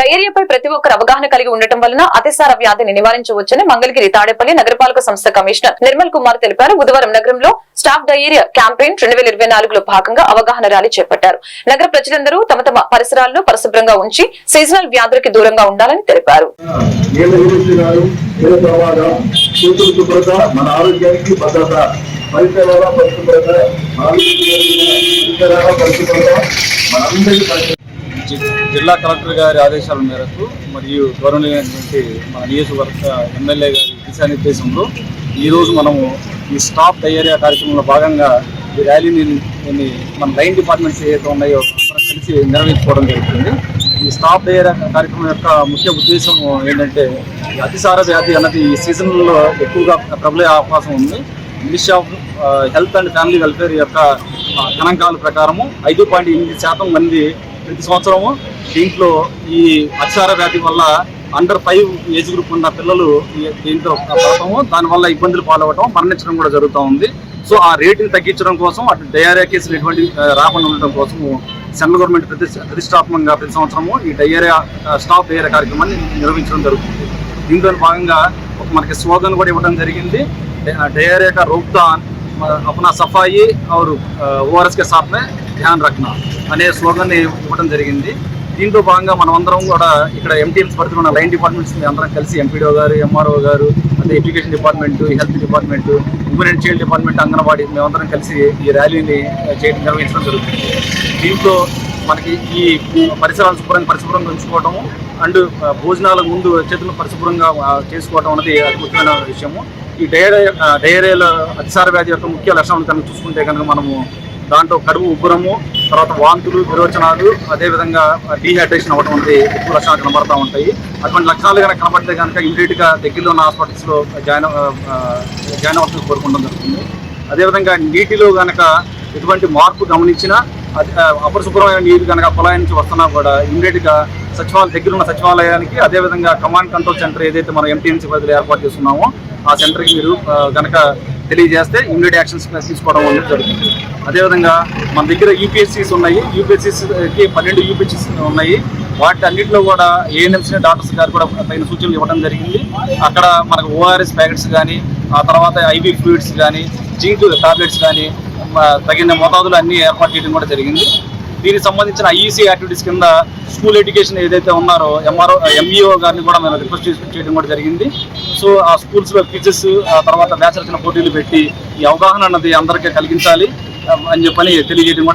డయేరియాపై ప్రతి ఒక్కరు అవగాహన కలిగి ఉండటం వలన అతిసార వ్యాధిని నివారించవచ్చని మంగళగిరి తాడేపల్లి నగరపాలక సంస్థ కమిషనర్ నిర్మల్ కుమార్ తెలిపారు. బుధవారం నగరంలో స్టాఫ్ డయేరియా క్యాంపెయిన్ రెండు వేల ఇరవై నాలుగులో భాగంగా అవగాహన ర్యాలీ చేపట్టారు. నగర ప్రజలందరూ తమ తమ పరిసరాలను పరిశుభ్రంగా ఉంచి సీజనల్ వ్యాధులకి దూరంగా ఉండాలని తెలిపారు. మన ఆరోగ్యానికి భద్రత పరిసరాల పరిశుభ్రత పరిశుభ్రత మనందరికీ పరిశుభ్రత. జిల్లా కలెక్టర్ గారి ఆదేశాల మేరకు మరియు గౌరవనీయమైనటువంటి మన నియోజకవర్గ ఎమ్మెల్యే గారి దిశానిర్దేశంలో ఈరోజు మనము ఈ స్టాప్ డయేరియా కార్యక్రమంలో భాగంగా ఈ ర్యాలీని మన లైన్ డిపార్ట్మెంట్స్ ఏవైతే ఉన్నాయో కలిసి నిర్వహించుకోవడం జరుగుతుంది. ఈ స్టాప్ డయేరియా కార్యక్రమం యొక్క ముఖ్య ఉద్దేశం ఏంటంటే అతిసార వ్యాధి అన్నది ఈ సీజన్లో ఎక్కువగా ప్రబలే అవకాశం ఉంది. Ministry of health and family welfare యొక్క గణాంకాల ప్రకారము ఐదు పాయింట్ ఎనిమిది శాతం మంది ప్రతి సంవత్సరము దీంట్లో ఈ అక్షార వ్యాధి వల్ల అండర్ ఫైవ్ ఏజ్ గ్రూప్ ఉన్న పిల్లలు ఈ- దీంట్లో పడటము దానివల్ల ఇబ్బందులు పాలవటం మరణించడం కూడా జరుగుతూ ఉంది సో ఆ రేటుని తగ్గించడం కోసం అటు డయేరియా కేసులు ఎటువంటి ఆ, రాకుండా ఉండటం కోసము సెంట్రల్ గవర్నమెంట్ ప్రతి ప్రతిష్టాత్మకంగా ప్రతి సంవత్సరము ఈ డయేరియా ఆ, స్టాప్ డయేరియా కార్యక్రమాన్ని నిర్వహించడం జరుగుతుంది దీంట్లో భాగంగా ఒక మనకి స్లోగన్ కూడా ఇవ్వడం జరిగింది డయేరియా का रोकथाम अपना सफाई और ఓఆర్ఎస్ के साथ में ధ్యాన్ రక్న అనే స్లోగన్ని ఇవ్వడం జరిగింది. దీంట్లో భాగంగా మనమందరం కూడా ఇక్కడ ఎంటీఎం పరిధిలో ఉన్న లైన్ డిపార్ట్మెంట్స్ అందరం కలిసి ఎంపీడీఓ గారు ఎంఆర్ఓ గారు అంటే education department health department women and child department anganwadi మేమందరం కలిసి ఈ ర్యాలీని చేయడం నిర్వహించడం జరుగుతుంది. దీంట్లో మనకి ఈ పరిసరాలు శుభ్రంగా పరిశుభ్రంగా ఉంచుకోవటము అండ్ భోజనాల ముందు చేతులు పరిశుభ్రంగా చేసుకోవడం అనేది అది ముఖ్యమైన విషయము. ఈ డయరే డయేరియాల అతిసార వ్యాధి యొక్క ముఖ్య లక్షణాలు కనుక చూసుకుంటే కనుక మనము దాంట్లో కడుపు ఉబ్బరము తర్వాత వాంతులు విరోచనాలు అదేవిధంగా డీహైడ్రేషన్ అవ్వడం అనేది ఎక్కువ లక్షణాలు కనబడతా ఉంటాయి. అటువంటి లక్షణాలు కనుక కనబడితే కనుక ఇమీడియట్గా దగ్గరలో ఉన్న హాస్పిటల్స్లో జాయిన్ జాయిన్ అవ్వాల్సి కోరుకోవడం జరుగుతుంది. అదేవిధంగా నీటిలో కనుక ఎటువంటి మార్పు గమనించినా అది అపరిశుభ్రమైన నీరు కనుక కుళాయి నుంచి వస్తున్నా కూడా ఇమీడియట్గా సచివాలయ దగ్గర ఉన్న సచివాలయానికి అదేవిధంగా కమాండ్ కంట్రోల్ సెంటర్ ఏదైతే మనం ఎంటీఎంసీ పరిధిలో ఏర్పాటు చేస్తున్నామో ఆ సెంటర్కి మీరు కనుక తెలియజేస్తే ఇమీడియట్ యాక్షన్స్ తీసుకోవడం అనేది జరుగుతుంది. అదేవిధంగా మన దగ్గర యూపీఎస్సీస్ ఉన్నాయి. యూపీఎస్సీస్కి పన్నెండు యూపీఎస్సీస్ ఉన్నాయి. వాటి అన్నింటిలో కూడా ఏఎన్ఎంసీ డాక్టర్స్ గారు కూడా తగిన సూచనలు ఇవ్వడం జరిగింది. అక్కడ మనకు ఓఆర్ఎస్ ప్యాకెట్స్ కానీ ఆ తర్వాత ఐవీ ఫ్లూయిడ్స్ కానీ జింక్ టాబ్లెట్స్ కానీ తగిన మోతాదులు అన్ని ఏర్పాటు చేయడం కూడా జరిగింది. దీనికి సంబంధించిన ఐఈసీ యాక్టివిటీస్ కింద స్కూల్ ఎడ్యుకేషన్ ఏదైతే ఉన్నారో ఎంఆర్ఓ ఎంఈఓ గారిని కూడా మేము రిక్వెస్ట్ చేయడం కూడా జరిగింది సో ఆ స్కూల్స్లో క్విజెస్ ఆ తర్వాత వ్యాస రచన పోటీలు పెట్టి ఈ అవగాహన అన్నది అందరికీ కలిగించాలి అని చెప్పని తెలియజేయడం కూడా జరిగింది.